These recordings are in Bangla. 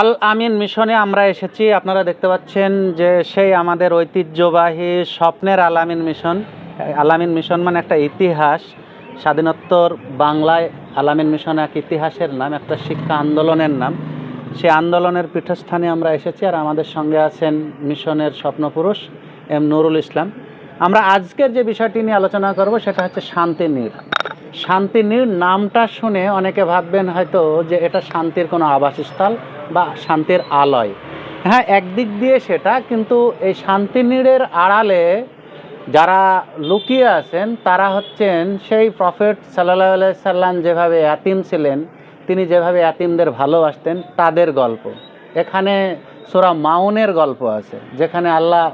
আল আমিন মিশনে আমরা এসেছি। আপনারা দেখতে পাচ্ছেন যে সেই আমাদের ঐতিহ্যবাহী স্বপ্নের আল আমিন মিশন। আল আমিন মিশন মানে একটা ইতিহাস। স্বাধীনোত্তর বাংলায় আল আমিন মিশন এক ইতিহাসের নাম, একটা শিক্ষা আন্দোলনের নাম। সেই আন্দোলনের পীঠস্থানে আমরা এসেছি আর আমাদের সঙ্গে আছেন মিশনের স্বপ্নপুরুষ এম নুরুল ইসলাম। আমরা আজকের যে বিষয়টি নিয়ে আলোচনা করব সেটা হচ্ছে শান্তিনীড় শান্তিনীড় নামটা শুনে অনেকে ভাববেন হয়তো যে এটা শান্তির কোনো আবাসস্থল। বা শান্তির আলয়। হ্যাঁ একদিক দিয়ে সেটা, কিন্তু এই শান্তিনীড়ের আড়ালে যারা লুকিয়ে আছেন, তারা হচ্ছেন সেই প্রফেট সাল্লাহ সাল্লাম যেভাবে অ্যাতিম ছিলেন, তিনি যেভাবে অ্যাতিমদের ভালোবাসতেন, তাদের গল্প। এখানে সোরা মাউনের গল্প আছে, যেখানে আল্লাহ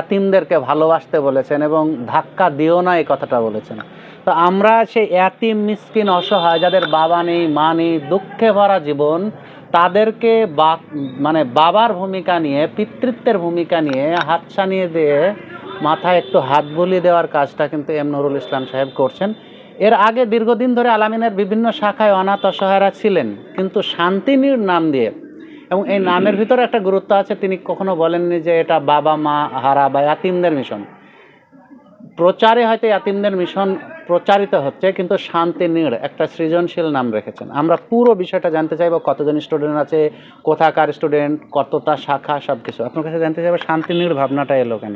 এতিমদেরকে ভালোবাসতে বলেছেন এবং ধাক্কা দিও না এই কথাটা বলেছেন। তো আমরা সেই অ্যাতিম মিসকিন, অসহায়, যাদের বাবা নেই, মা নেই, দুঃখে ভরা জীবন তাদেরকে বা মানে বাবার ভূমিকা নিয়ে, পিতৃত্বের ভূমিকা নিয়ে হাত ছানিয়ে দিয়ে মাথায় একটু হাত বুলিয়ে দেওয়ার কাজটা কিন্তু এম নুরুল ইসলাম সাহেব করছেন। এর আগে দীর্ঘদিন ধরে আলামিনের বিভিন্ন শাখায় অনাথ অসহায়রা ছিলেন, কিন্তু শান্তিনীর নাম দিয়ে, এবং এই নামের ভিতরে একটা গুরুত্ব আছে, তিনি কখনো বলেননি যে এটা বাবা মা হারা বা ইয়াতিমদের মিশন। প্রচারে হয়তো ইয়াতিমদের মিশন প্রচারিত হচ্ছে, কিন্তু শান্তি নীড় একটা সৃজনশীল নাম রেখেছেন। আমরা পুরো বিষয়টা জানতে চাইব, কতজন স্টুডেন্ট আছে, কোথাকার স্টুডেন্ট, কতটা শাখা সব কিছু আপনার কাছে জানতে চাইব, শান্তি নীড় ভাবনাটা এলো কেন?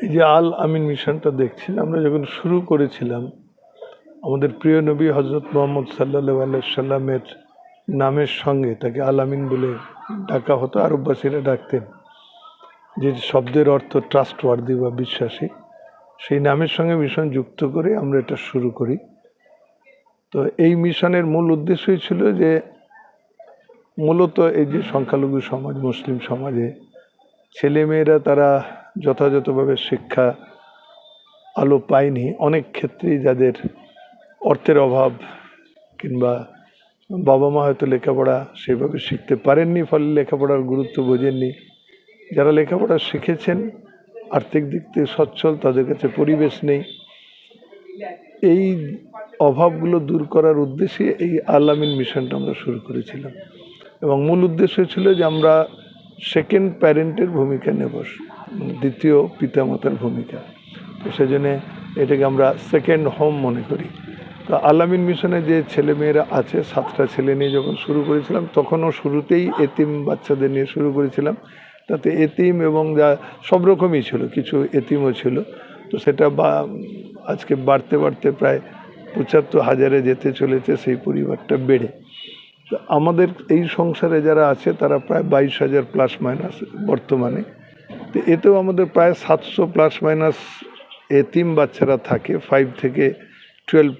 এই যে আল আমিন মিশনটা দেখছেন আমরা যখন শুরু করেছিলাম, আমাদের প্রিয় নবী হজরত মোহাম্মদ সাল্লাহ সাল্লামের নামের সঙ্গে তাকে আল আমিন বলে ডাকা হতো আরববাসীরা ডাকতেন, যে শব্দের অর্থ ট্রাস্টওয়ার্দি বা বিশ্বাসী। সেই নামের সঙ্গে মিশন যুক্ত করে আমরা এটা শুরু করি। তো এই মিশনের মূল উদ্দেশ্যই ছিল যে মূলত এই যে সংখ্যালঘু সমাজ, মুসলিম সমাজে ছেলেমেয়েরা তারা যথাযথভাবে শিক্ষা আলো পায়নি। অনেক ক্ষেত্রেই যাদের অর্থের অভাব কিংবা বাবা মা হয়তো লেখাপড়া সেভাবে শিখতে পারেননি, ফলে লেখাপড়ার গুরুত্ব বোঝেননি। যারা লেখাপড়া শিখেছেন আর্থিক দিক থেকে সচ্ছল, তাদের কাছে পরিবেশ নেই। এই অভাবগুলো দূর করার উদ্দেশ্যে এই আলামিন মিশনটা আমরা শুরু করেছিলাম। এবং মূল উদ্দেশ্য ছিল যে আমরা সেকেন্ড প্যারেন্টের ভূমিকা নেব, দ্বিতীয় পিতামাতার ভূমিকা। তো সেজন্য এটাকে আমরা সেকেন্ড হোম মনে করি। তো আলামিন মিশনে যে ছেলেমেয়েরা আছে, সাতটা ছেলে নিয়ে যখন শুরু করেছিলাম, তখনও শুরুতেই এতিম বাচ্চাদের নিয়ে শুরু করেছিলাম। তাতে এতিম এবং যা সব রকমই ছিল, কিছু এতিমও ছিল। তো সেটা বা, আজকে বাড়তে বাড়তে প্রায় পঁচাত্তর হাজারে যেতে চলেছে, সেই পরিবারটা বেড়ে। তো আমাদের এই সংসারে যারা আছে, তারা প্রায় বাইশ হাজার প্লাস মাইনাস বর্তমানে। তো এতেও আমাদের প্রায় সাতশো প্লাস মাইনাস এতিম বাচ্চারা থাকে, ফাইভ থেকে টুয়েলভ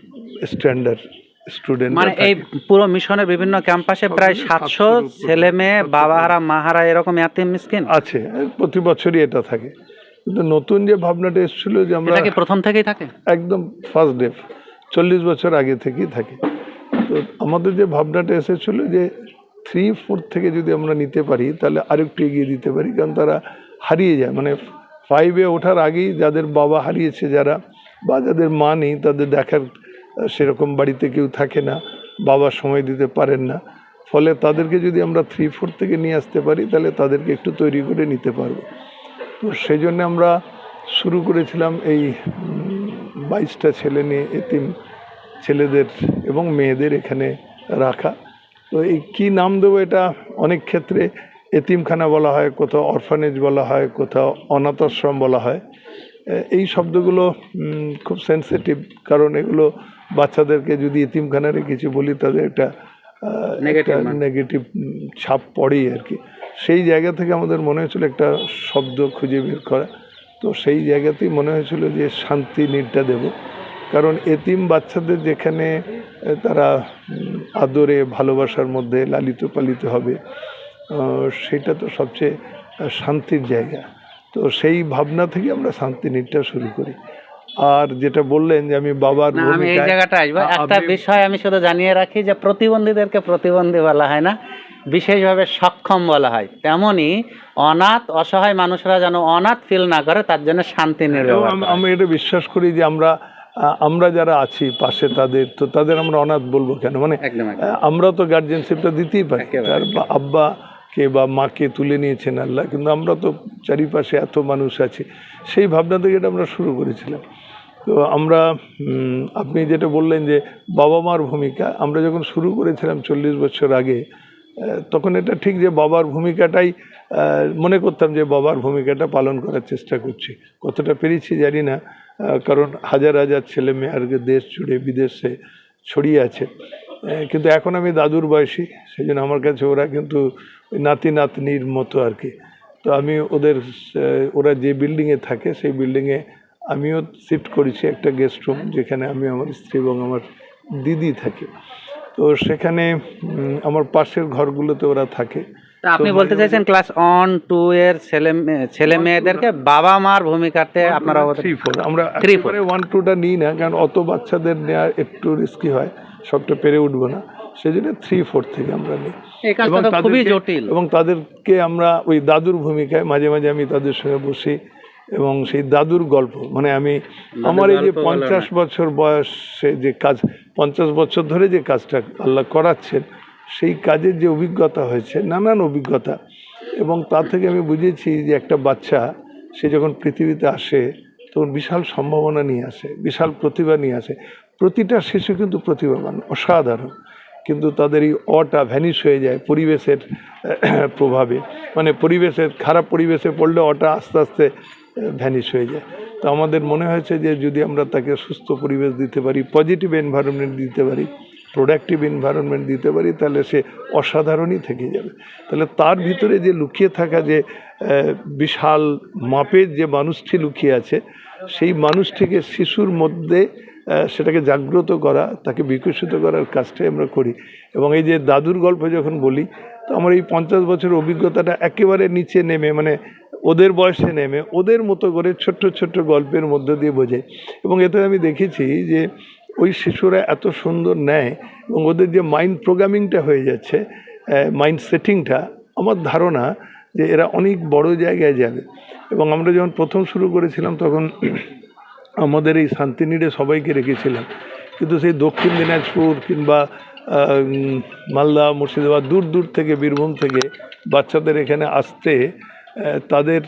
স্ট্যান্ডার্ড। স্টুডেন্ট মানে এই পুরো মিশনের বিভিন্ন ক্যাম্পাসে প্রায় সাতশো ছেলে মেয়ে বাবাহারা মাহারা এরকম এতিম মিসকিন? আছে প্রতি বছরই এটা থাকে। কিন্তু নতুন যে ভাবনাটা এসেছিল যে আমরা প্রথম থেকেই থাকে? একদম ফার্স্ট ডে চল্লিশ বছর আগে থেকেই থাকে। তো আমাদের যে ভাবনাটা এসেছিল যে থ্রি ফোর থেকে যদি আমরা নিতে পারি তাহলে আরেকটু এগিয়ে দিতে পারি কারণ তারা হারিয়ে যায়। মানে ফাইভে ওঠার আগেই যাদের বাবা হারিয়েছে যারা বা যাদের মা নেই তাদের দেখার সেরকম বাড়িতে কেউ থাকে না, বাবা সময় দিতে পারেন না। ফলে তাদেরকে যদি আমরা থ্রি ফোর থেকে নিয়ে আসতে পারি, তাহলে তাদেরকে একটু তৈরি করে নিতে পারব। তো সেই জন্য আমরা শুরু করেছিলাম এই বাইশটা ছেলে নিয়ে এতিম ছেলেদের এবং মেয়েদের এখানে রাখা। তো এই কী নাম দেবো এটা? অনেক ক্ষেত্রে এতিমখানা বলা হয়, কোথাও অরফানেজ বলা হয়, কোথাও অনাথ আশ্রম বলা হয়। এই শব্দগুলো খুব সেন্সিটিভ কারণ এগুলো বাচ্চাদেরকে যদি এতিমখানারে কিছু বলি তাদের একটা। নেগেটিভ ছাপ পড়েই আর কি। সেই জায়গা থেকে আমাদের মনে হয়েছিল একটা শব্দ খুঁজে বের করা। তো সেই জায়গাতেই মনে হয়েছিল যে শান্তি নিডটা দেব। কারণ এতিম বাচ্চাদের যেখানে তারা আদরে ভালোবাসার মধ্যে লালিত পালিত হবে সেটা তো সবচেয়ে শান্তির জায়গা। তো সেই ভাবনা থেকে আমরা শান্তি নিডটা শুরু করি। আর যেটা বললেন যে আমি বাবার আমি এই জায়গাটা আসব। একটা বিষয় আমি শুধু জানিয়ে রাখি যে প্রতিবন্ধীদেরকে প্রতিবন্ধী বলা হয় না বিশেষভাবে সক্ষম বলা হয়। তেমনি অনাথ অসহায় মানুষরা যেন অনাথ ফিল না করে তার জন্য শান্তি আমি এটা বিশ্বাস করি যে আমরা আমরা যারা আছি পাশে তাদের তো তাদের আমরা অনাথ বলব কেন? মানে আমরা তো গার্জেনশিপটা দিতেই পারি। একেবারে। তার বা- আব্বাকে বা মাকে তুলে নিয়েছেন আল্লাহ কিন্তু আমরা তো চারিপাশে এত মানুষ আছি। সেই ভাবনা থেকে এটা আমরা শুরু করেছিলাম। তো আমরা আপনি যেটা বললেন যে বাবা মার ভূমিকা, আমরা যখন শুরু করেছিলাম চল্লিশ বছর আগে তখন এটা ঠিক যে বাবার ভূমিকাটাই মনে করতাম যে বাবার ভূমিকাটা পালন করার চেষ্টা করছি। কতটা পেরেছি জানি না কারণ হাজার হাজার ছেলে মেয়ে দেশ জুড়ে, বিদেশে ছড়িয়ে আছে। কিন্তু এখন আমি দাদুর বয়সী সেই জন্য আমার কাছে ওরা কিন্তু নাতি নাতনির মতো আর কি। তো আমি ওদের ওরা যে বিল্ডিংয়ে থাকে, সেই বিল্ডিংয়ে আমিও শিফট করেছি একটা গেস্ট রুম যেখানে আমি আমার স্ত্রী এবং আমার দিদি থাকি। তো সেখানে আমার পাশের ঘরগুলোতে ওরা থাকে। আপনি বলতে চাইছেন ক্লাস ওয়ান টু এর ছেলে ছেলে মেয়েদেরকে বাবা মার ভূমিকাতে আপনারা থ্রি ফোর আমরা four। একেবারে ওয়ান টুটা নিই না কারণ অত বাচ্চাদের নেওয়া একটু রিস্কি হয় সবটা পেরে উঠবো না। সেই জন্য থ্রি ফোর থেকে আমরা নিই। এবং তাদেরকে আমরা ওই দাদুর ভূমিকায় মাঝে মাঝে আমি তাদের সঙ্গে বসি। এবং সেই দাদুর গল্প মানে আমি আমার এই যে। পঞ্চাশ বছর বয়সে যে কাজ পঞ্চাশ বছর ধরে যে কাজটা আল্লাহ করাচ্ছেন সেই কাজের যে অভিজ্ঞতা হয়েছে নানান অভিজ্ঞতা এবং তা থেকে আমি বুঝেছি যে একটা বাচ্চা সে যখন পৃথিবীতে আসে তখন বিশাল সম্ভাবনা নিয়ে আসে বিশাল প্রতিভা নিয়ে আসে। প্রতিটা শিশু কিন্তু প্রতিভাবান অসাধারণ। কিন্তু তাদের এই অটা ভ্যানিশ হয়ে যায় পরিবেশের প্রভাবে। মানে পরিবেশের খারাপ পরিবেশে পড়লে অটা আস্তে আস্তে ভ্যানিশ হয়ে যায়। তো আমাদের মনে হয়েছে যে যদি আমরা তাকে সুস্থ পরিবেশ দিতে পারি পজিটিভ এনভায়রনমেন্ট দিতে পারি প্রোডাক্টিভ এনভায়রনমেন্ট দিতে পারি, তাহলে সে অসাধারণই থেকে যাবে। তাহলে তার ভিতরে যে লুকিয়ে থাকা যে বিশাল মাপের যে মানুষটি লুকিয়ে আছে, সেই মানুষটিকে শিশুর মধ্যে সেটাকে জাগ্রত করা, তাকে বিকশিত করার কাজটাই আমরা করি। এবং এই যে দাদুর গল্প যখন বলি, তো আমার এই পঞ্চাশ বছরের অভিজ্ঞতাটা একেবারে নিচে নেমে মানে ওদের বয়সে নেমে ওদের মতো করে ছোট্ট ছোট্ট গল্পের মধ্য দিয়ে বোঝে। এবং এতে আমি দেখেছি যে ওই শিশুরা এত সুন্দর নেয় এবং ওদের যে মাইন্ড প্রোগ্রামিংটা হয়ে যাচ্ছে মাইন্ড সেটিংটা আমার ধারণা যে এরা অনেক বড় জায়গায় যাবে। এবং আমরা যখন প্রথম শুরু করেছিলাম, তখন আমাদের এই শান্তিনিড়ে সবাইকে রেখেছিলাম। কিন্তু সেই দক্ষিণ দিনাজপুর কিংবা মালদা, মুর্শিদাবাদ, দূর দূর থেকে, বীরভূম থেকে বাচ্চাদের এখানে আসতে তাদের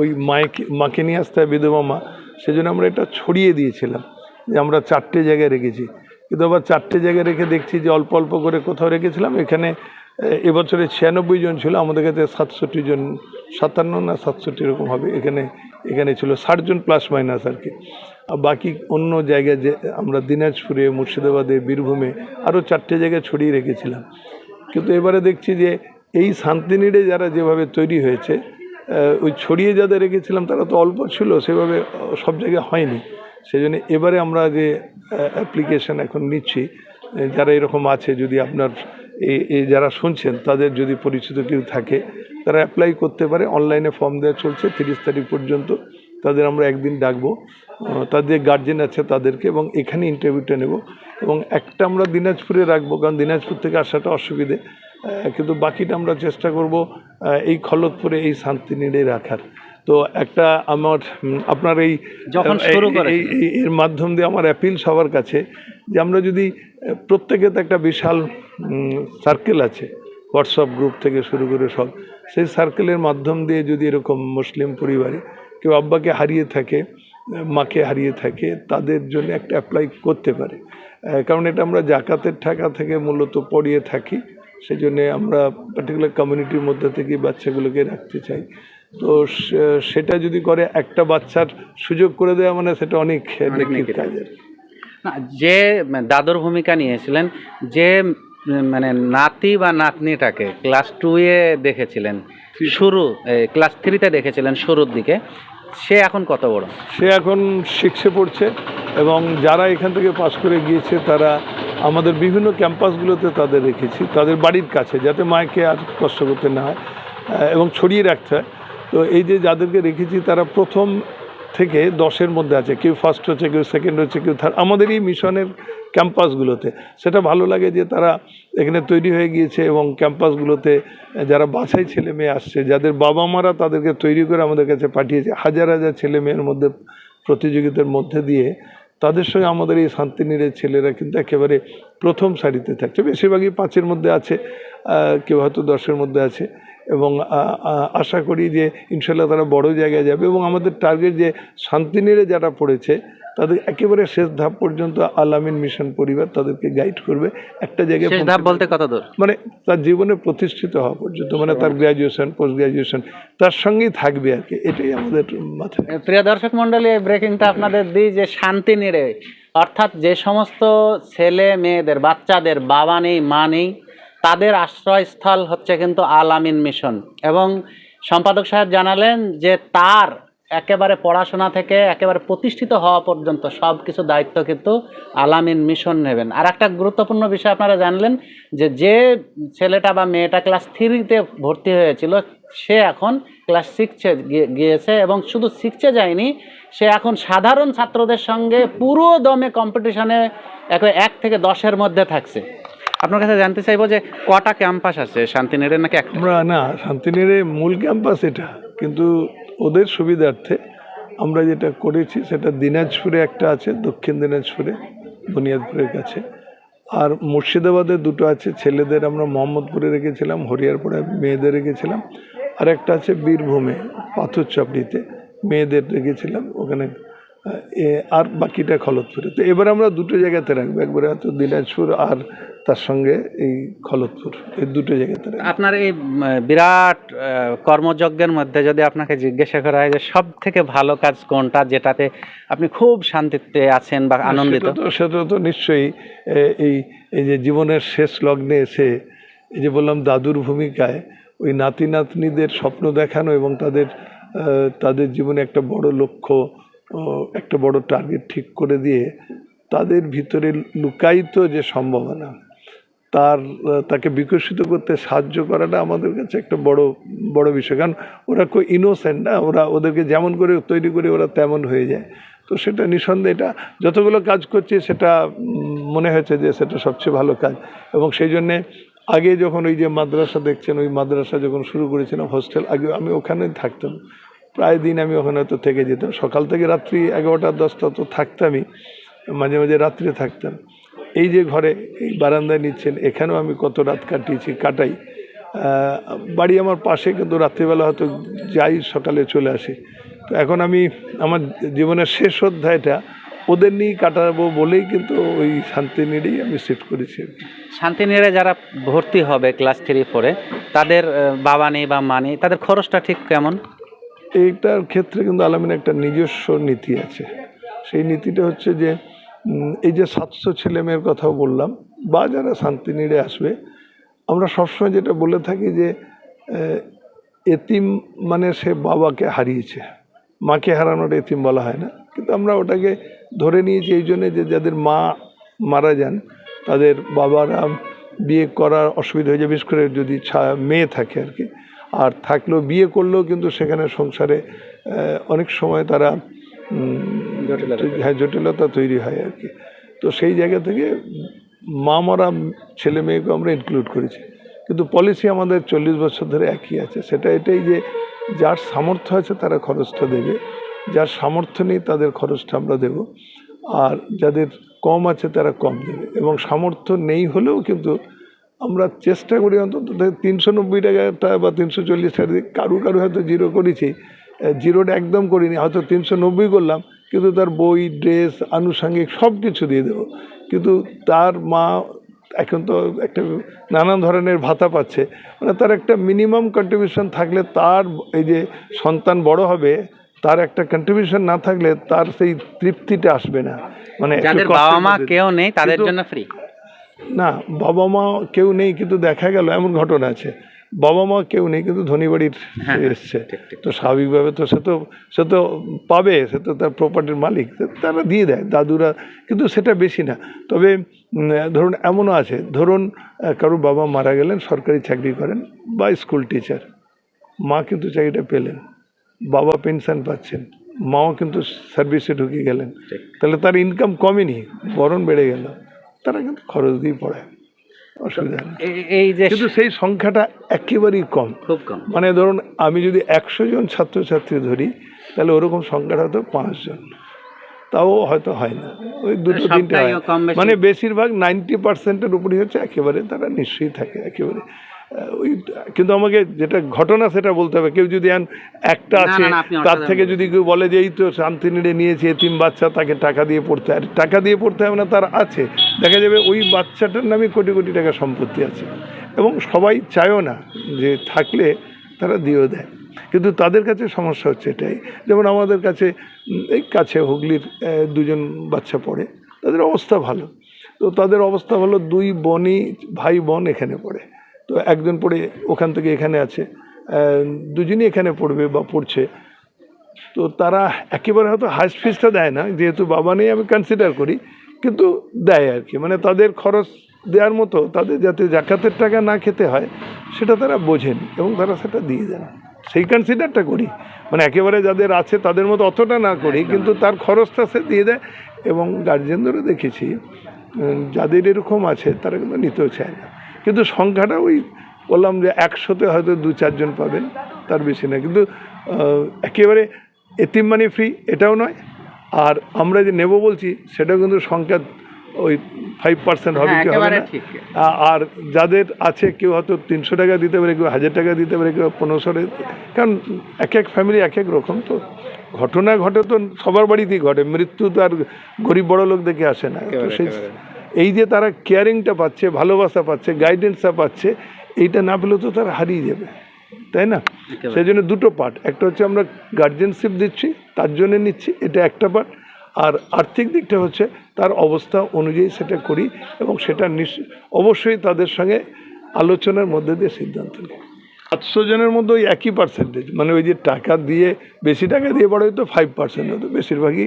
ওই মায়েকে মাকে নিয়ে আসতে হয় বিধবা মা, সেজন্য আমরা এটা ছড়িয়ে দিয়েছিলাম, যে আমরা চারটে জায়গায় রেখেছি। কিন্তু আবার চারটে জায়গায় রেখে দেখছি যে অল্প অল্প করে কোথাও রেখেছিলাম, এখানে এবছরে ছিয়ানব্বই জন ছিল, আমাদের কাছে সাতষট্টি জন, সাতান্ন না সাতষট্টি এরকম হবে, এখানে এখানে ছিল ষাট জন প্লাস মাইনাস আর কি। আর বাকি অন্য জায়গায় যে, আমরা দিনাজপুরে, মুর্শিদাবাদে, বীরভূমে আরও চারটে জায়গায় ছড়িয়ে রেখেছিলাম। কিন্তু এবারে দেখছি যে এই শান্তিনীড়ে যারা যেভাবে তৈরি হয়েছে ওই ছড়িয়ে যাদের রেখেছিলাম তারা তো অল্প ছিল, সেভাবে সব জায়গায় হয়নি। সেই জন্য এবারে আমরা যে অ্যাপ্লিকেশন এখন নিচ্ছি যারা এরকম আছে যদি আপনার এই যারা শুনছেন, তাদের যদি পরিচিত কেউ থাকে, তারা অ্যাপ্লাই করতে পারে। অনলাইনে ফর্ম দেওয়া চলছে, তিরিশ তারিখ পর্যন্ত। তাদের আমরা একদিন ডাকবো। তাদের গার্জেন আছে তাদেরকে এবং এখানে ইন্টারভিউটা নেব। এবং একটা আমরা দিনাজপুরে রাখব, কারণ দিনাজপুর থেকে আসাটা অসুবিধে। কিন্তু বাকিটা আমরা চেষ্টা করব এই খলতপুরে এই শান্তিনীড়ে রাখার। তো একটা আমার আপনার এই যখন শুরু এর মাধ্যম দিয়ে আমার অ্যাপিল সবার কাছে যে আমরা যদি প্রত্যেকে তো একটা বিশাল সার্কেল আছে হোয়াটসঅ্যাপ গ্রুপ থেকে শুরু করে সব। সেই সার্কেলের মাধ্যম দিয়ে যদি এরকম মুসলিম পরিবারে কেউ আব্বাকে হারিয়ে থাকে মাকে হারিয়ে থাকে তাদের জন্য একটা অ্যাপ্লাই করতে পারে। কারণ এটা আমরা জাকাতের টাকা থেকে মূলত পড়িয়ে থাকি। সেই জন্য আমরা পার্টিকুলার কমিউনিটির মধ্যে থেকে বাচ্চাগুলোকে রাখতে চাই। তো সেটা যদি করে একটা বাচ্চার সুযোগ করে দেওয়া মানে সেটা অনেক অনেক নেকির নেকির কাজ না, যে দাদর ভূমিকা নিয়েছিলেন যে মানে নাতি বা নাতনিটাকে ক্লাস টু এ দেখেছিলেন শুরু ক্লাস থ্রিতে দেখেছিলেন শুরুর দিকে সে এখন কত বড়? সে এখন শিক্ষে পড়ছে এবং যারা এখান থেকে পাশ করে গিয়েছে তারা আমাদের বিভিন্ন ক্যাম্পাসগুলোতে তাদের রেখেছি, তাদের বাড়ির কাছে যাতে মাকে আর কষ্ট করতে না হয় এবং ছড়িয়ে রাখতে হয়। তো এই যে যাদেরকে রেখেছি তারা প্রথম থেকে দশের মধ্যে আছে, কেউ ফার্স্ট হচ্ছে, কেউ সেকেন্ড হচ্ছে, কেউ থার্ড আমাদের এই মিশনের ক্যাম্পাসগুলোতে। সেটা ভালো লাগে যে তারা এখানে তৈরি হয়ে গিয়েছে এবং ক্যাম্পাসগুলোতে যারা বাছাই ছেলে মেয়ে আসছে, যাদের বাবা মারা তাদেরকে তৈরি করে আমাদের কাছে পাঠিয়েছে, হাজার হাজার ছেলে মেয়ের মধ্যে, প্রতিযোগিতার মধ্যে দিয়ে তাদের সঙ্গে আমাদের এই শান্তিনীরের ছেলেরা কিন্তু একেবারে প্রথম সারিতে থাকছে। বেশিরভাগই পাঁচের মধ্যে আছে কেউ হয়তো দশের মধ্যে আছে এবং আশা করি যে ইনশাল্লাহ তারা বড় জায়গায় যাবে এবং আমাদের টার্গেট যে শান্তিনীরে যারা পড়েছে তাদের একেবারে শেষ ধাপ পর্যন্ত আলামিন মিশন পরিবার তাদেরকে গাইড করবে। একটা জায়গায় শেষ ধাপ বলতে কত দূর? মানে তার জীবনে প্রতিষ্ঠিত হওয়া পর্যন্ত মানে তার গ্র্যাজুয়েশন পোস্ট গ্র্যাজুয়েশন তার সঙ্গেই থাকবে আর কি এটাই আমাদের মাথায় প্রিয় দর্শক মন্ডলী এই ব্রেকিংটা আপনাদের দিই যে শান্তি নিড়ে অর্থাৎ যে সমস্ত ছেলে মেয়েদের বাচ্চাদের বাবা নেই মা নেই তাদের আশ্রয়স্থল হচ্ছে কিন্তু আল আমিন মিশন। এবং সম্পাদক সাহেব জানালেন যে তার একেবারে পড়াশোনা থেকে একেবারে প্রতিষ্ঠিত হওয়া পর্যন্ত সব কিছু দায়িত্ব কিন্তু আলামিন মিশন নেবেন। আর একটা গুরুত্বপূর্ণ বিষয় আপনারা জানলেন যে যে ছেলেটা বা মেয়েটা ক্লাস থ্রিতে ভর্তি হয়েছিল, সে এখন ক্লাস সিক্সে গিয়েছে এবং শুধু সিক্সে যায়নি, সে এখন সাধারণ ছাত্রদের সঙ্গে পুরো দমে কম্পিটিশনে এক থেকে দশের মধ্যে থাকছে। আপনার কাছে জানতে চাইব যে, কটা ক্যাম্পাস আছে? শান্তিনিকেতন নাকি আমরা না শান্তিনীরে মূল ক্যাম্পাস এটা। কিন্তু ওদের সুবিধার্থে আমরা যেটা করেছি সেটা দিনাজপুরে একটা আছে, দক্ষিণ দিনাজপুরে, বুনিয়াদপুরের কাছে। আর মুর্শিদাবাদে দুটো আছে, ছেলেদের আমরা মোহাম্মদপুরে রেখেছিলাম, হরিয়ারপুরে মেয়েদের রেখেছিলাম। আর একটা আছে বীরভূমে পাথর চাপড়িতে মেয়েদের রেখেছিলাম, ওখানে আর বাকিটা খলতপুরে। তো এবার আমরা দুটো জায়গাতে রাখব, একবারে হয়তো দিনাজপুর আর তার সঙ্গে এই খলতপুর এই দুটো জায়গাতে আপনার এই বিরাট কর্মযজ্ঞের মধ্যে যদি আপনাকে জিজ্ঞাসা করা হয় যে সব থেকে ভালো কাজ কোনটা যেটাতে আপনি খুব শান্তিতে আছেন বা আনন্দিত? সেটা তো নিশ্চয়ই এই এই যে জীবনের শেষ লগ্নে এসে এই যে বললাম দাদুর ভূমিকায় ওই নাতি নাতনিদের স্বপ্ন দেখানো এবং তাদের তাদের জীবনে একটা বড় লক্ষ্য একটা বড় টার্গেট ঠিক করে দিয়ে তাদের ভিতরে লুকায়িত যে সম্ভাবনা তার, তাকে বিকশিত করতে সাহায্য করাটা আমাদের কাছে একটা বড় বড় বিষয়। কারণ ওরা কই ইনোসেন্ট না, ওরা ওদেরকে যেমন করে তৈরি করে ওরা তেমন হয়ে যায়। তো সেটা নিঃসন্দেহে এটা, যতগুলো কাজ করছি সেটা মনে হয়েছে যে সেটা সবচেয়ে ভালো কাজ। এবং সেই জন্যে আগে যখন ওই যে মাদ্রাসা দেখছেন, ওই মাদ্রাসা যখন শুরু করেছিলাম হোস্টেল আগে আমি ওখানে থাকতাম। প্রায় দিন আমি ওখানে হয়তো থেকে যেতাম। সকাল থেকে রাত্রি এগারোটা, দশটা তো থাকতামই। মাঝে মাঝে রাত্রে থাকতাম। এই যে ঘরে এই বারান্দায় নিচ্ছেন এখানেও আমি কত রাত কাটিয়েছি কাটাই। বাড়ি আমার পাশে কিন্তু রাত্রিবেলা হয়তো যাই সকালে চলে আসি। তো এখন আমি আমার জীবনের শেষ অধ্যায়টা ওদের নিয়েই কাটাবো বলেই কিন্তু ওই শান্তিনিরেই আমি সেট করেছি। আর কি শান্তিনিরে যারা ভর্তি হবে ক্লাস থ্রি ফোরে তাদের বাবা নেই বা মা নেই তাদের খরচটা ঠিক কেমন? এইটার ক্ষেত্রে কিন্তু আলামিন একটা নিজস্ব নীতি আছে। সেই নীতিটা হচ্ছে যে এই যে সাতশো ছেলে মেয়ের কথাও বললাম বা যারা শান্তিনীড়ে আসবে। আমরা সবসময় যেটা বলে থাকি যে এতিম মানে সে বাবাকে হারিয়েছে। মাকে হারানোর এতিম বলা হয় না। কিন্তু আমরা ওটাকে ধরে নিয়েছি এই জন্যে যে, যাদের মা মারা যান, তাদের বাবারা বিয়ে করার অসুবিধা হয়ে যায়। বিশেষ করে যদি মেয়ে থাকে আর কি। আর থাকলেও বিয়ে করলেও কিন্তু সেখানে সংসারে অনেক সময় তারা হ্যাঁ জটিলতা তৈরি হয় আর কি। তো সেই জায়গা থেকে মা মরা ছেলে মেয়েকে আমরা ইনক্লুড করেছি। কিন্তু পলিসি আমাদের চল্লিশ বছর ধরে একই আছে। সেটা এটাই যে যার সামর্থ্য আছে তারা খরচটা দেবে। যার সামর্থ্য নেই তাদের খরচটা আমরা দেব। আর যাদের কম আছে তারা কম দেবে। এবং সামর্থ্য নেই হলেও কিন্তু আমরা চেষ্টা করি অন্তত তিনশো নব্বই টাকাটা বা তিনশো চল্লিশ টাকা কারু কারু হয়তো জিরো করেছি। জিরোটা একদম করিনি হয়তো তিনশো নব্বই করলাম কিন্তু তার বই ড্রেস আনুষঙ্গিক সব কিছু দিয়ে দেবো। কিন্তু তার মা এখন তো একটা নানান ধরনের ভাতা পাচ্ছে। মানে তার একটা মিনিমাম কন্ট্রিবিউশন থাকলে তার এই যে সন্তান বড় হবে তার একটা কন্ট্রিবিউশন না থাকলে তার সেই তৃপ্তিটা আসবে না। মানে যাদের বাবা মা কেউ নেই তাদের জন্য ফ্রি না বাবা মা কেউ নেই কিন্তু দেখা গেল এমন ঘটনা আছে। বাবা মা কেউ নেই কিন্তু ধনী বাড়ির হ্যাঁ, এসছে। তো স্বাভাবিকভাবে তো সে তো সে তো পাবে সে তো তার প্রপার্টির মালিক তারা দিয়ে দেয় দাদুরা কিন্তু সেটা বেশি না। তবে ধরুন এমনও আছে ধরুন কারোর বাবা মারা গেলেন সরকারি চাকরি করেন বা স্কুল টিচার মা কিন্তু চাকরিটা পেলেন বাবা পেনশন পাচ্ছেন মাও কিন্তু সার্ভিসে ঢুকে গেলেন। তাহলে তার ইনকাম কমেনি বরণ বেড়ে গেল তারা কিন্তু খরচ দিয়ে পড়ায়। অসুবিধা নেই। এই যে কিন্তু সেই সংখ্যাটা একেবারেই কম। খুব কম। মানে ধরুন আমি যদি একশো জন ছাত্রছাত্রী ধরি তাহলে ওরকম সংখ্যাটা হয়তো পাঁচজন তাও হয়তো হয় না। ওই দুটো তিনটে কম বেশি। মানে বেশিরভাগ নাইনটি পার্সেন্টের উপরই হচ্ছে একেবারে তারা নিশ্চয়ই থাকে একেবারে। ওই কিন্তু আমাকে যেটা ঘটনা সেটা বলতে হবে। কেউ যদি একটা আছে তার থেকে যদি কেউ বলে যে এই তো শান্তি শান্তিনিড়ে নিয়েছে এতিম বাচ্চা তাকে টাকা দিয়ে পড়তে আর টাকা দিয়ে পড়তে হবে না তার আছে। দেখা যাবে ওই বাচ্চাটার নামে কোটি কোটি টাকা সম্পত্তি আছে। এবং সবাই চায়ও না যে থাকলে তারা দিয়েও দেয়। কিন্তু তাদের কাছে সমস্যা হচ্ছে এটাই। যেমন আমাদের কাছে এই কাছে হুগলির দুজন বাচ্চা পড়ে। তাদের অবস্থা ভালো। তো তাদের অবস্থা ভালো দুই বোনই ভাই বোন এখানে পড়ে। তো একজন পড়ে ওখান থেকে এখানে আছে দুজনই এখানে পড়বে বা পড়ছে। তো তারা একেবারে হয়তো হাইস্ট ফিসটা দেয় না, যেহেতু বাবা নেই আমি কনসিডার করি, কিন্তু দেয় আর কি। মানে তাদের খরচ দেওয়ার মতো, তাদের যাতে জাকাতের টাকা না খেতে হয়, সেটা তারা বোঝেন এবং তারা সেটা দিয়ে দেন। সেই কনসিডারটা করি। মানে একেবারে যাদের আছে, তাদের মতো অতটা না করি, কিন্তু তার খরচটা সে দিয়ে দেয় এবং গার্জেনদেরও দেখেছি যাদের এরকম আছে, তারা কিন্তু নিতেও চায় না। কিন্তু সংখ্যাটা ওই বললাম যে একশোতে হয়তো দু চারজন পাবেন তার বেশি না কিন্তু একেবারে এতিম মানি ফ্রি এটাও নয়। আর আমরা যে নেব বলছি সেটাও কিন্তু সংখ্যা ওই ফাইভ পার্সেন্ট হবে হ্যাঁ, কি হবে না? আর যাদের আছে কেউ হয়তো তিনশো টাকা দিতে পারে কেউ হাজার টাকা দিতে পারে কেউ পনেরোশো কারণ এক এক ফ্যামিলি এক এক রকম তো। ঘটনা ঘটে তো সবার বাড়িতেই ঘটে মৃত্যু তো আর গরিব বড় লোক দেখে আসে না। তো সেই। এই যে তারা কেয়ারিংটা পাচ্ছে ভালোবাসা পাচ্ছে গাইডেন্সটা পাচ্ছে এইটা না পেলেও তো তারা হারিয়ে যাবে তাই না? সেই জন্য দুটো পার্ট একটা হচ্ছে আমরা গার্জেনশিপ দিচ্ছি তার জন্য নিচ্ছি এটা একটা পার্ট আর আর্থিক দিকটা হচ্ছে তার অবস্থা অনুযায়ী সেটা করি এবং সেটা অবশ্যই তাদের সঙ্গে আলোচনার মধ্যে দিয়ে সিদ্ধান্ত নিই। সাতশো জনের মধ্যে ওই একই পার্সেন্টেজ মানে ওই যে টাকা দিয়ে, বেশি টাকা দিয়ে বড় হয়তো ফাইভ পার্সেন্ট হতো বেশিরভাগই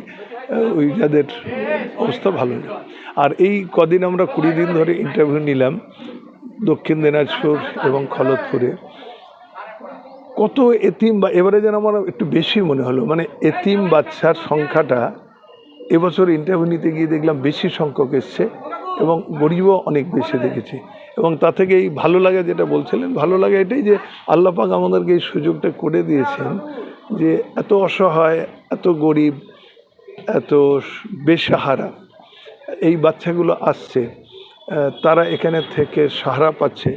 ওই যাদের অবস্থা ভালো না আর এই কদিন আমরা কুড়ি দিন ধরে ইন্টারভিউ নিলাম, দক্ষিণ দিনাজপুর এবং খলতপুরে। কত এতিম বা, এবারে যেন আমার একটু বেশি মনে হলো মানে এতিম বাচ্চার সংখ্যাটা এবছর ইন্টারভিউ নিতে গিয়ে দেখলাম বেশি সংখ্যক এসছে। এবং গরিবও অনেক বেশি দেখেছি। এবং তা থেকে এই ভালো লাগে যেটা বলছিলেন, ভালো লাগে এটাই যে আল্লাপাক আমাদেরকে এই সুযোগটা করে দিয়েছেন যে এত অসহায়, এত গরিব, এত বেসাহারা এই বাচ্চাগুলো আসছে তারা এখানে থেকে সাহারা পাচ্ছে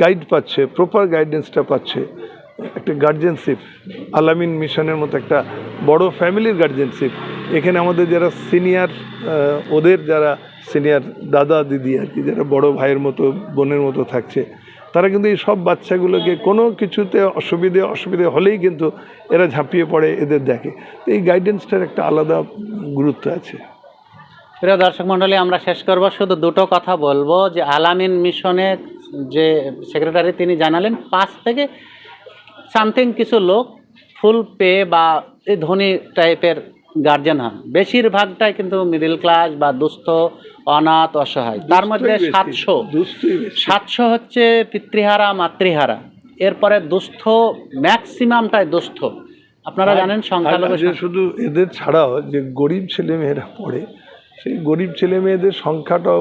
গাইড পাচ্ছে প্রপার গাইডেন্সটা পাচ্ছে। একটা গার্জেনশিপ আলামিন মিশনের মতো একটা বড় ফ্যামিলির গার্জেনশিপ এখানে আমাদের যারা সিনিয়র ওদের যারা সিনিয়র দাদা, দিদি আর কি, যারা বড় ভাইয়ের মতো, বোনের মতো থাকছে, তারা কিন্তু এই সব বাচ্চাগুলোকে কোনো কিছুতে অসুবিধে অসুবিধে হলেই কিন্তু এরা ঝাঁপিয়ে পড়ে, এদের দেখে। তো এই গাইডেন্সটার একটা আলাদা গুরুত্ব আছে। প্রিয় দর্শক মণ্ডলী, আমরা শেষ করব। শুধু দুটো কথা বলব যে আলামিন মিশনের যে সেক্রেটারি তিনি জানালেন, পাঁচ থেকে সামথিং কিছু লোক ফুল পে বা এই ধনী টাইপের গার্জেন হন। বেশিরভাগটাই কিন্তু মিডিল ক্লাস বা দুস্থ অনাথ অসহায়। তার মধ্যে সাতশো। সাতশো হচ্ছে পিতৃহারা মাতৃহারা। এরপরে দুস্থ ম্যাক্সিমামটাই দুস্থ। আপনারা জানেন সংখ্যালঘু শুধু এদের ছাড়াও যে গরিব ছেলে মেয়েরা পড়ে সেই গরিব ছেলে মেয়েদের সংখ্যাটা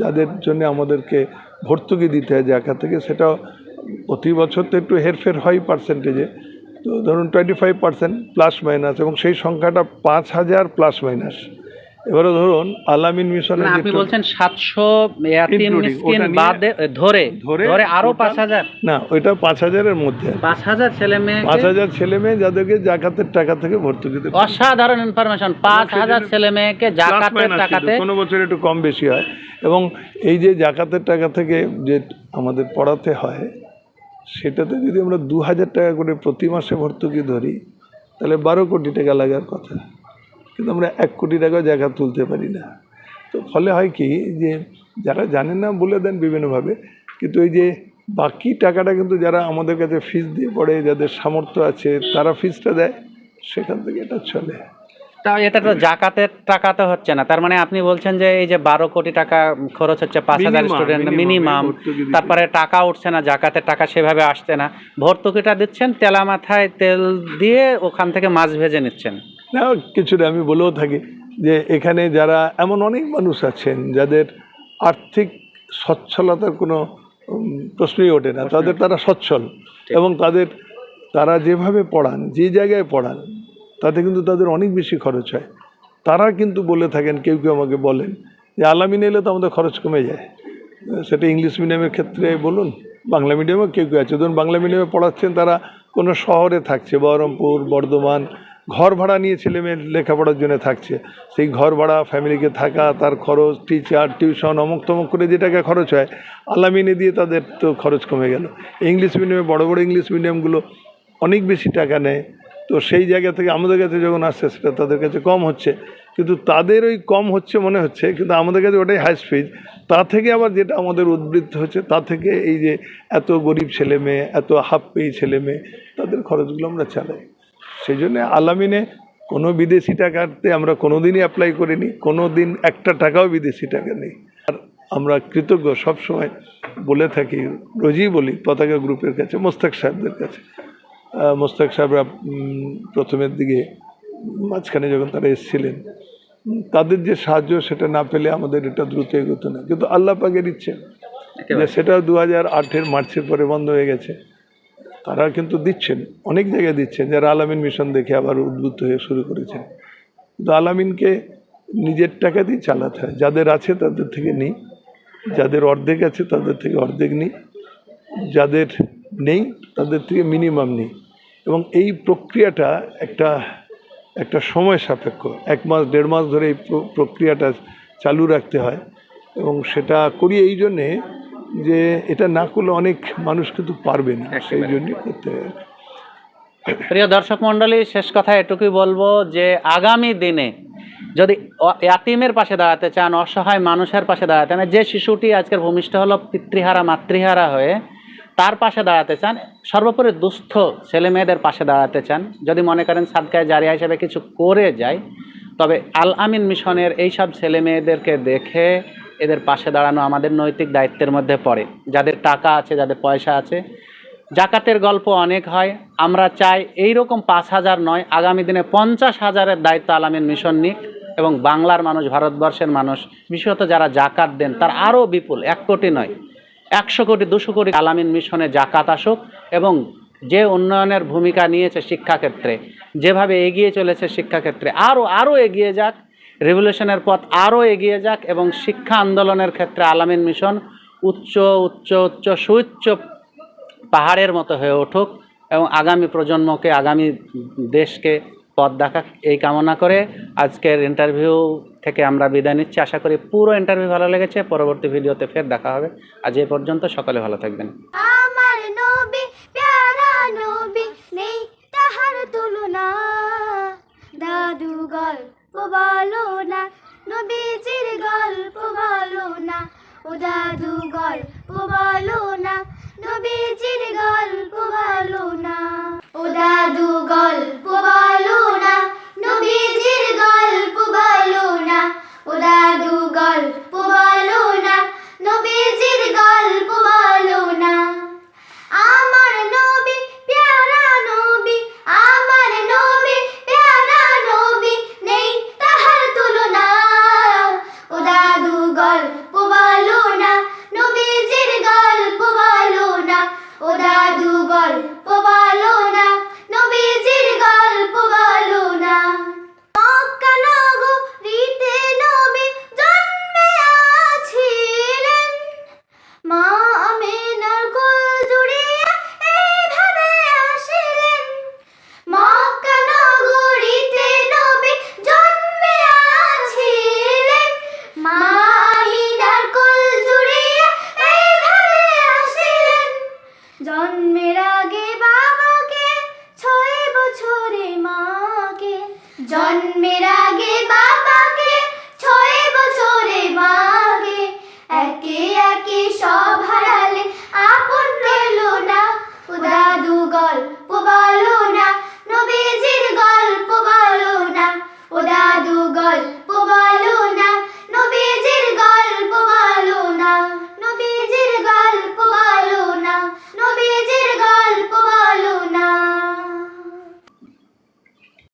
যাদের জন্য আমাদেরকে ভর্তুকি দিতে হয় জায়গা থেকে সেটা প্রতি বছর তো একটু হেরফের হয় পার্সেন্টেজে তো ধরুন twenty five percent plus minus এবং সেই সংখ্যাটা পাঁচ হাজার প্লাস মাইনাস এবারে ধরুন আলামিন মিশনের না, যে আপনি বলছেন সাতশো মিসকিন বাদে ধরে ধরে আরও পাঁচ হাজার। না ওইটা পাঁচ হাজারের মধ্যে পাঁচ হাজার ছেলে মেয়ে পাঁচ হাজার ছেলে মেয়ে যাদেরকে জাকাতের টাকা থেকে ভর্তুকি দিতে অসাধারণ ইনফরমেশন পাঁচ হাজার ছেলে মেয়েকে জাকাতের টাকাতে কোনো বছর একটু কম বেশি হয়। এবং এই যে জাকাতের টাকা থেকে যে আমাদের পড়াতে হয় সেটাতে যদি আমরা দু হাজার টাকা করে প্রতি মাসে ভর্তুকি ধরি তাহলে বারো কোটি টাকা লাগার কথা। কিন্তু আমরা এক কোটি টাকাও জায়গা তুলতে পারি না। তো ফলে হয় কি যে যারা জানেন না বলে দেন বিভিন্নভাবে কিন্তু এই যে বাকি টাকাটা কিন্তু যারা আমাদের কাছে ফিস দিয়ে পড়ে যাদের সামর্থ্য আছে তারা ফিসটা দেয় সেখান থেকে এটা চলে। তা এটা তো জাকাতের টাকা তো হচ্ছে না। তার মানে আপনি বলছেন যে এই যে বারো কোটি টাকা খরচ হচ্ছে পাঁচ হাজার স্টুডেন্ট মিনিমাম। তারপরে টাকা উঠছে না জাকাতের টাকা সেভাবে আসছে না। ভর্তুকিটা দিচ্ছেন তেলা মাথায় তেল দিয়ে ওখান থেকে মাছ ভেজে নিচ্ছেন। না কিছুটা আমি বলেও থাকি যে এখানে যারা এমন অনেক মানুষ আছেন যাদের আর্থিক সচ্ছলতার কোনো প্রশ্নই ওঠে না। তাদের তারা সচ্ছল এবং তাদের তারা যেভাবে পড়ান যে জায়গায় পড়ান তাতে কিন্তু তাদের অনেক বেশি খরচ হয়। তারা কিন্তু বলে থাকেন কেউ কেউ আমাকে বলেন যে আলামিন এলে তো আমাদের খরচ কমে যায়। সেটা ইংলিশ মিডিয়ামের ক্ষেত্রে বলুন বাংলা মিডিয়ামে কেউ কেউ আছে। ধরুন বাংলা মিডিয়ামে পড়াচ্ছেন তারা কোনো শহরে থাকছে বহরমপুর বর্ধমান ঘর ভাড়া নিয়ে ছেলে মেয়ের লেখাপড়ার জন্য থাকছে। সেই ঘর ভাড়া ফ্যামিলিকে থাকা, তার খরচ টিচার টিউশন অমুক তমুক করে যে টাকা খরচ হয় আলামিনে দিয়ে তাদের তো খরচ কমে গেল। ইংলিশ মিডিয়ামে বড় বড় ইংলিশ মিডিয়ামগুলো অনেক বেশি টাকা নেয়। তো সেই জায়গা থেকে আমাদের কাছে যখন আসছে, সেটা তাদের কাছে কম হচ্ছে। কিন্তু তাদের ওই কম হচ্ছে মনে হচ্ছে, কিন্তু আমাদের কাছে ওটাই হাই স্পিড তা থেকে আবার যেটা আমাদের উদ্বৃত্ত হচ্ছে, তা থেকে এই যে এত গরিব ছেলে মেয়ে, এত হাফ পেয়ে ছেলে মেয়ে, তাদের খরচগুলো আমরা চালাই। সেই জন্য আলামিনে কোনো বিদেশি টাকাতে আমরা কোনো দিনই অ্যাপ্লাই করিনি কোনো দিন একটা টাকাও বিদেশি টাকা নেই। আর আমরা কৃতজ্ঞ, সবসময় বলে থাকি, রোজই বলি পতাকা গ্রুপের কাছে, মোস্তাক সাহেবদের কাছে। মোস্তাক সাহেবরা প্রথমের দিকে মাঝখানে যখন তারা এসেছিলেন তাদের যে সাহায্য সেটা না পেলে আমাদের এটা দ্রুত এগোতো না। কিন্তু আল্লাহ পাকের ইচ্ছে সেটা দু হাজার আটের মার্চের পরে বন্ধ হয়ে গেছে। তারা কিন্তু দিচ্ছেন, অনেক জায়গায় দিচ্ছেন। যারা আলামিন মিশন দেখে আবার উদ্বুদ্ধ হয়ে শুরু করেছেন। কিন্তু আলামিনকে নিজের টাকা দিয়ে চালাতে হয়। যাদের আছে তাদের থেকে নিই। যাদের অর্ধেক আছে তাদের থেকে অর্ধেক নিই। যাদের নেই তাদের থেকে মিনিমাম নিই। এবং এই প্রক্রিয়াটা একটা একটা সময় সাপেক্ষ। এক মাস, দেড় মাস ধরে এই প্রক্রিয়াটা চালু রাখতে হয়। এবং সেটা করি এই জন্যে যে এটা না করলে অনেক মানুষ কিন্তু পারবে না সেই জন্যই করতে প্রিয় দর্শক মণ্ডলী শেষ কথা এটুকুই বলব যে আগামী দিনে যদি ইয়াতিমের পাশে দাঁড়াতে চান অসহায় মানুষের পাশে দাঁড়াতে চান যে শিশুটি আজকের ভূমিষ্ঠ হলো পিতৃহারা মাতৃহারা হয়ে তার পাশে দাঁড়াতে চান সর্বোপরি দুস্থ ছেলে মেয়েদের পাশে দাঁড়াতে চান যদি মনে করেন সাদকায় জারিয়া হিসেবে কিছু করে যায় তবে আল আমিন মিশনের এইসব ছেলে মেয়েদেরকে দেখে এদের পাশে দাঁড়ানো আমাদের নৈতিক দায়িত্বের মধ্যে পড়ে। যাদের টাকা আছে, যাদের পয়সা আছে। জাকাতের গল্প অনেক হয়। আমরা চাই এই রকম পাঁচ হাজার নয়, আগামী দিনে পঞ্চাশ হাজারের দায়িত্ব আলামিন মিশন নিক এবং বাংলার মানুষ, ভারতবর্ষের মানুষ, বিশেষত যারা জাকাত দেন, তার আরও বিপুল, এক কোটি নয়, একশো কোটি, দুশো কোটি আলামিন মিশনে জাকাত আসুক এবং যে উন্নয়নের ভূমিকা নিয়েছে শিক্ষাক্ষেত্রে, যেভাবে এগিয়ে চলেছে শিক্ষাক্ষেত্রে, আরও আরও এগিয়ে যাক। রেভলিউশনের পথ আরও এগিয়ে যাক এবং শিক্ষা আন্দোলনের ক্ষেত্রে আলামিন মিশন উচ্চ উচ্চ উচ্চ, সুউচ্চ পাহাড়ের মতো হয়ে উঠুক এবং আগামী প্রজন্মকে, আগামী দেশকে পথ দেখাক। এই কামনা করে আজকের ইন্টারভিউ থেকে আমরা বিদায় নিচ্ছি। আশা করি পুরো ইন্টারভিউ ভালো লেগেছে। পরবর্তী ভিডিওতে ফের দেখা হবে। আজ এই পর্যন্ত সকলে ভালো থাকবেন। বলো না, নবীজির গল্প বলো না, ও দাদু গল্প বলো না, নবীজির গল্প বলো না, ও